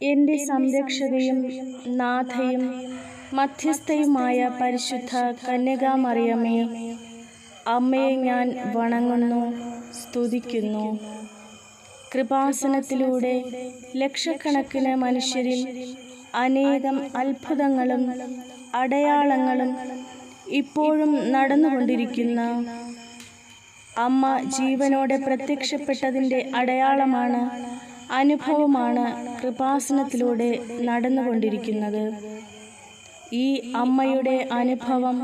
എന്റെ സംരക്ഷകയും നാഥയും മധ്യസ്ഥയുമായ പരിശുദ്ധ കന്യകാമറിയമേ അമ്മയെ ഞാൻ വണങ്ങുന്നു സ്തുതിക്കുന്നു. കൃപാസനത്തിലൂടെ ലക്ഷക്കണക്കിന് മനുഷ്യരിൽ അനേകം അത്ഭുതങ്ങളും അടയാളങ്ങളും ഇപ്പോഴും നടന്നുകൊണ്ടിരിക്കുന്ന അമ്മ ജീവനോടെ പ്രത്യക്ഷപ്പെട്ടതിന്റെ അടയാളമാണ് അനുഭവമാണ് കൃപാസനത്തിലൂടെ നടന്നുകൊണ്ടിരിക്കുന്നത്. ഈ അമ്മയുടെ അനുഭവം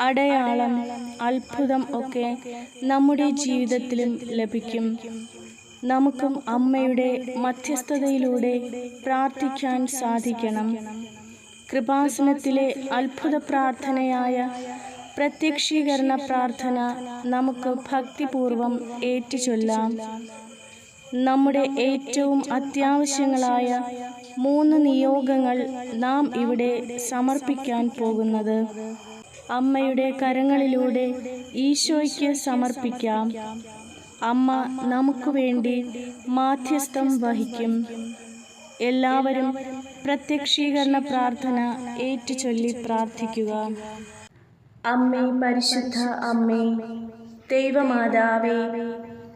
അടയാളം അത്ഭുതം ഒക്കെ നമ്മുടെ ജീവിതത്തിലും ലഭിക്കും. നമുക്കും അമ്മയുടെ മധ്യസ്ഥതയിലൂടെ പ്രാർത്ഥിക്കാൻ സാധിക്കണം. കൃപാസനത്തിലെ അത്ഭുത പ്രാർത്ഥനയായ പ്രത്യക്ഷീകരണ പ്രാർത്ഥന നമുക്ക് ഭക്തിപൂർവം ഏറ്റുചൊല്ലാം. നമ്മുടെ ഏറ്റവും അത്യാവശ്യങ്ങളായ മൂന്ന് നിയോഗങ്ങൾ നാം ഇവിടെ സമർപ്പിക്കാൻ പോകുന്നത്. അമ്മയുടെ കരങ്ങളിലൂടെ ഈശോയ്ക്ക് സമർപ്പിക്കാം. അമ്മ നമുക്ക് വേണ്ടി മാധ്യസ്ഥം വഹിക്കും. എല്ലാവരും പ്രത്യക്ഷീകരണ പ്രാർത്ഥന ഏറ്റുചൊല്ലി പ്രാർത്ഥിക്കുക. അമ്മേ പരിശുദ്ധ അമ്മേ ദൈവമാതാവേ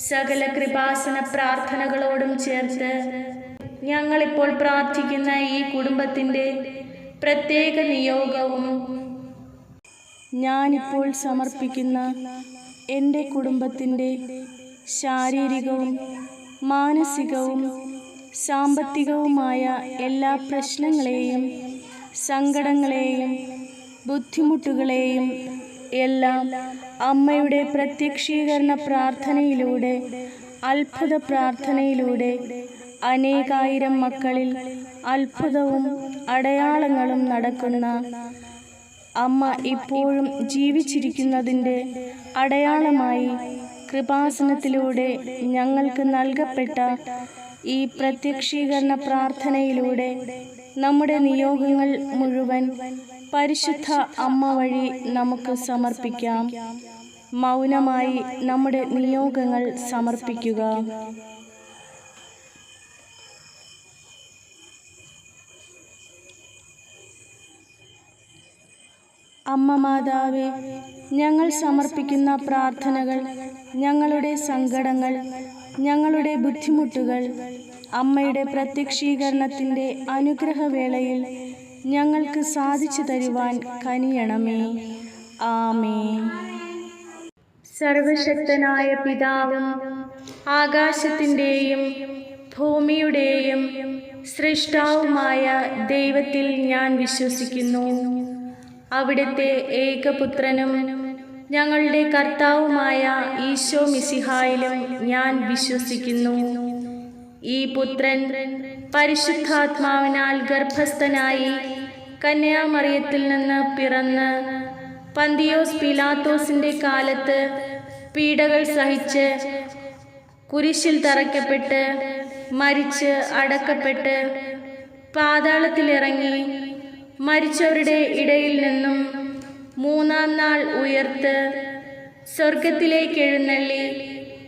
സകല കൃപാസന പ്രാർത്ഥനകളോടും ചേർത്ത് ഞങ്ങളിപ്പോൾ പ്രാർത്ഥിക്കുന്ന ഈ കുടുംബത്തിന്റെ പ്രത്യേക നിയോഗവും ഞാനിപ്പോൾ സമർപ്പിക്കുന്ന എന്റെ കുടുംബത്തിന്റെ ശാരീരികവും മാനസികവും സാമ്പത്തികവുമായ എല്ലാ പ്രശ്നങ്ങളെയും സങ്കടങ്ങളെയും ബുദ്ധിമുട്ടുകളെയും എല്ലാം അമ്മയുടെ പ്രത്യക്ഷീകരണ പ്രാർത്ഥനയിലൂടെ അത്ഭുത പ്രാർത്ഥനയിലൂടെ അനേകായിരം മക്കളിൽ അത്ഭുതവും അടയാളങ്ങളും നടക്കുന്ന അമ്മ ഇപ്പോഴും ജീവിച്ചിരിക്കുന്നതിന്റെ അടയാളമായി കൃപാസനത്തിലൂടെ ഞങ്ങൾക്ക് നൽകപ്പെട്ട ഈ പ്രത്യക്ഷീകരണ പ്രാർത്ഥനയിലൂടെ നമ്മുടെ നിയോഗങ്ങൾ മുഴുവൻ പരിശുദ്ധ അമ്മ വഴി നമുക്ക് സമർപ്പിക്കാം. മൗനമായി നമ്മുടെ നിയോഗങ്ങൾ സമർപ്പിക്കുക. അമ്മ മാതാവേ ഞങ്ങൾ സമർപ്പിക്കുന്ന പ്രാർത്ഥനകൾ ഞങ്ങളുടെ സങ്കടങ്ങൾ ഞങ്ങളുടെ ബുദ്ധിമുട്ടുകൾ അമ്മയുടെ പ്രത്യക്ഷീകരണത്തിന്റെ അനുഗ്രഹവേളയിൽ ഞങ്ങൾക്ക് സാധിച്ചു തരുവാൻ കനിയണമേ. ആമേ സർവശക്തനായ പിതാവും ആകാശത്തിന്റെയും ഭൂമിയുടെയും സൃഷ്ടാവുമായ ദൈവത്തിൽ ഞാൻ വിശ്വസിക്കുന്നു. അവിടുത്തെ ഏകപുത്രനും ഞങ്ങളുടെ കർത്താവുമായ ഈശോ മിസിഹായിലും ഞാൻ വിശ്വസിക്കുന്നു. ഈ പുത്രൻ പരിശുദ്ധാത്മാവിനാൽ ഗർഭസ്ഥനായി കന്യാമറിയത്തിൽ നിന്ന് പിറന്ന് പന്തിയോസ് പിലാത്തോസിന്റെ കാലത്ത് പീഡകൾ സഹിച്ച് കുരിശിൽ തറയ്ക്കപ്പെട്ട് മരിച്ച് അടക്കപ്പെട്ട് പാതാളത്തിലിറങ്ങി മരിച്ചവരുടെ ഇടയിൽ നിന്നും മൂന്നാം നാൾ ഉയർത്ത് സ്വർഗത്തിലേക്ക് എഴുന്നള്ളി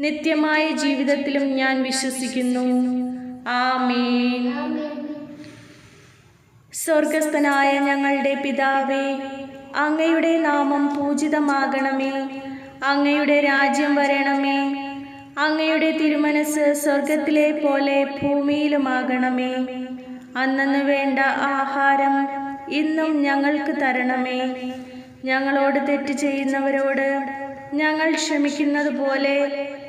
നിത്യമായ ജീവിതത്തിലും ഞാൻ വിശ്വസിക്കുന്നു. ആമീൻ. സ്വർഗസ്ഥനായ ഞങ്ങളുടെ പിതാവേ അങ്ങയുടെ നാമം പൂജിതമാകണമേ. അങ്ങയുടെ രാജ്യം വരണമേ. അങ്ങയുടെ തിരുമനസ് സ്വർഗത്തിലെ പോലെ ഭൂമിയിലുമാകണമേ. അന്നു വേണ്ട ആഹാരം ഇന്നും ഞങ്ങൾക്ക് തരണമേ. ഞങ്ങളോട് തെറ്റ് ചെയ്യുന്നവരോട് ഞങ്ങൾ ക്ഷമിക്കുന്നത് പോലെ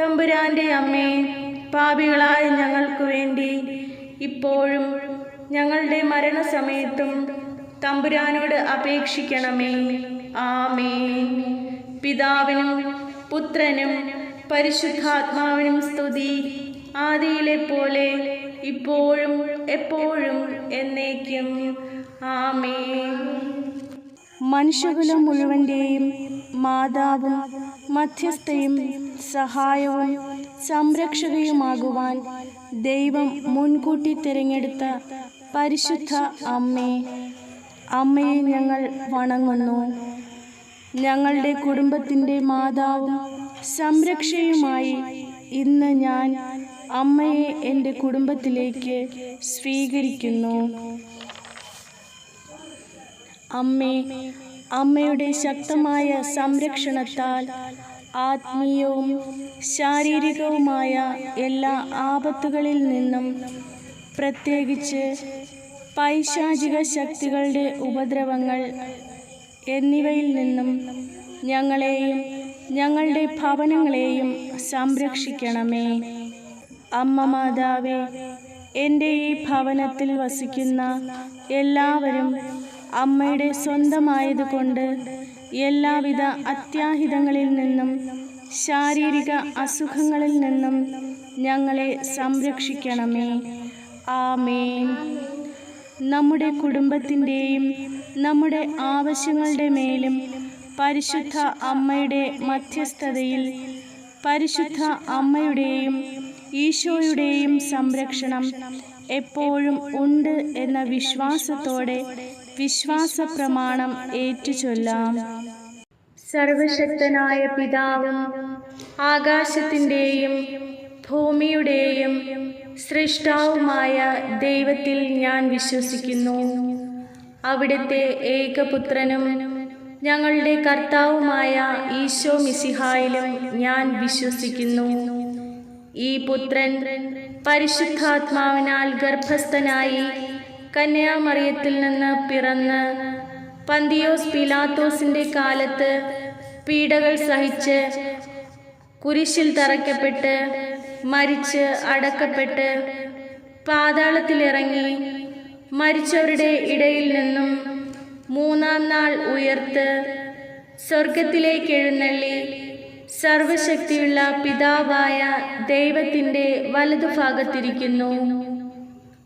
തമ്പുരാന്റെ അമ്മേ പാപികളായ ഞങ്ങൾക്ക് വേണ്ടി ഇപ്പോഴും ഞങ്ങളുടെ മരണസമയത്തും തമ്പുരാനോട് അപേക്ഷിക്കണമേ. ആമേ പിതാവിനും പുത്രനും പരിശുദ്ധാത്മാവിനും സ്തുതി. ആദിയിലെ പോലെ ഇപ്പോഴും എപ്പോഴും എന്നേക്കും. ആമേ മനുഷ്യകുലം മുഴുവന്റെയും മാതാവും മധ്യസ്ഥയും സഹായവും സംരക്ഷകയുമാകുവാൻ ദൈവം മുൻകൂട്ടി തിരഞ്ഞെടുത്ത പരിശുദ്ധ അമ്മേ അമ്മയെ ഞങ്ങൾ വണങ്ങുന്നു. ഞങ്ങളുടെ കുടുംബത്തിന്റെ മാതാവും സംരക്ഷയുമായി ഇന്ന് ഞാൻ അമ്മയെ എന്റെ കുടുംബത്തിലേക്ക് സ്വീകരിക്കുന്നു. അമ്മേ അമ്മയുടെ ശക്തമായ സംരക്ഷണത്താൽ ആത്മീയവും ശാരീരികവുമായ എല്ലാ ആപത്തുകളിൽ നിന്നും പ്രത്യേകിച്ച് പൈശാചിക ശക്തികളുടെ ഉപദ്രവങ്ങൾ എന്നിവയിൽ നിന്നും ഞങ്ങളെയും ഞങ്ങളുടെ ഭവനങ്ങളെയും സംരക്ഷിക്കണമേ. അമ്മ മാതാവേ എന്റെ ഈ ഭവനത്തിൽ വസിക്കുന്ന എല്ലാവരും അമ്മയുടെ സ്വന്തമായതുകൊണ്ട് എല്ലാവിധ അത്യാഹിതങ്ങളിൽ നിന്നും ശാരീരിക അസുഖങ്ങളിൽ നിന്നും ഞങ്ങളെ സംരക്ഷിക്കണമേ. ആമേൻ. നമ്മുടെ കുടുംബത്തിന്റെയും നമ്മുടെ ആവശ്യങ്ങളുടെ മേലും പരിശുദ്ധ അമ്മയുടെ മധ്യസ്ഥതയിൽ പരിശുദ്ധ അമ്മയുടെയും ഈശോയുടെയും സംരക്ഷണം എപ്പോഴും ഉണ്ട് എന്ന വിശ്വാസത്തോടെ വിശ്വാസ പ്രമാണം ഏറ്റുചൊല്ലാം. സർവശക്തനായ പിതാവും ആകാശത്തിന്റെയും ഭൂമിയുടെയും സൃഷ്ടാവുമായ ദൈവത്തിൽ ഞാൻ വിശ്വസിക്കുന്നു. അവിടുത്തെ ഏകപുത്രനും ഞങ്ങളുടെ കർത്താവുമായ ഈശോ മിസിഹായിലും ഞാൻ വിശ്വസിക്കുന്നു. ഈ പുത്രൻ പരിശുദ്ധാത്മാവിനാൽ ഗർഭസ്ഥനായി കന്യാമറിയത്തിൽ നിന്ന് പിറന്ന് പന്തിയോസ് പിലാത്തോസിന്റെ കാലത്ത് പീഡകൾ സഹിച്ച് കുരിശിൽ തറയ്ക്കപ്പെട്ട് മരിച്ച് അടക്കപ്പെട്ട് പാതാളത്തിലിറങ്ങി മരിച്ചവരുടെ ഇടയിൽ നിന്നും മൂന്നാം നാൾ ഉയർത്ത് സ്വർഗത്തിലേക്ക് എഴുന്നള്ളി സർവശക്തിയുള്ള പിതാവായ ദൈവത്തിന്റെ വലതുഭാഗത്തിരിക്കുന്നു.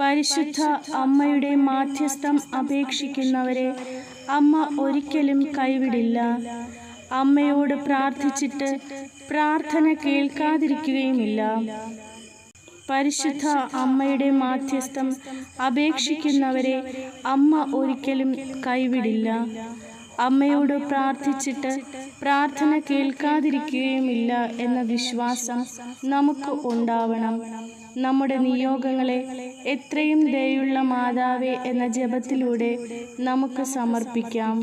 പരിശുദ്ധ അമ്മയുടെ മാധ്യസ്ഥം അപേക്ഷിക്കുന്നവരെ അമ്മ ഒരിക്കലും കൈവിടില്ല. അമ്മയോട് പ്രാർത്ഥിച്ചിട്ട് പ്രാർത്ഥന കേൾക്കാതിരിക്കുകയുമില്ല. പരിശുദ്ധ അമ്മയുടെ മാധ്യസ്ഥം അപേക്ഷിക്കുന്നവരെ അമ്മ ഒരിക്കലും കൈവിടില്ല. അമ്മയോട് പ്രാർത്ഥിച്ചിട്ട് പ്രാർത്ഥന കേൾക്കാതിരിക്കുകയുമില്ല എന്ന വിശ്വാസം നമുക്ക് ഉണ്ടാവണം. നമ്മുടെ നിയോഗങ്ങളെ എത്രയും ദയുള്ള മാതാവേ എന്ന ജപത്തിലൂടെ നമുക്ക് സമർപ്പിക്കാം.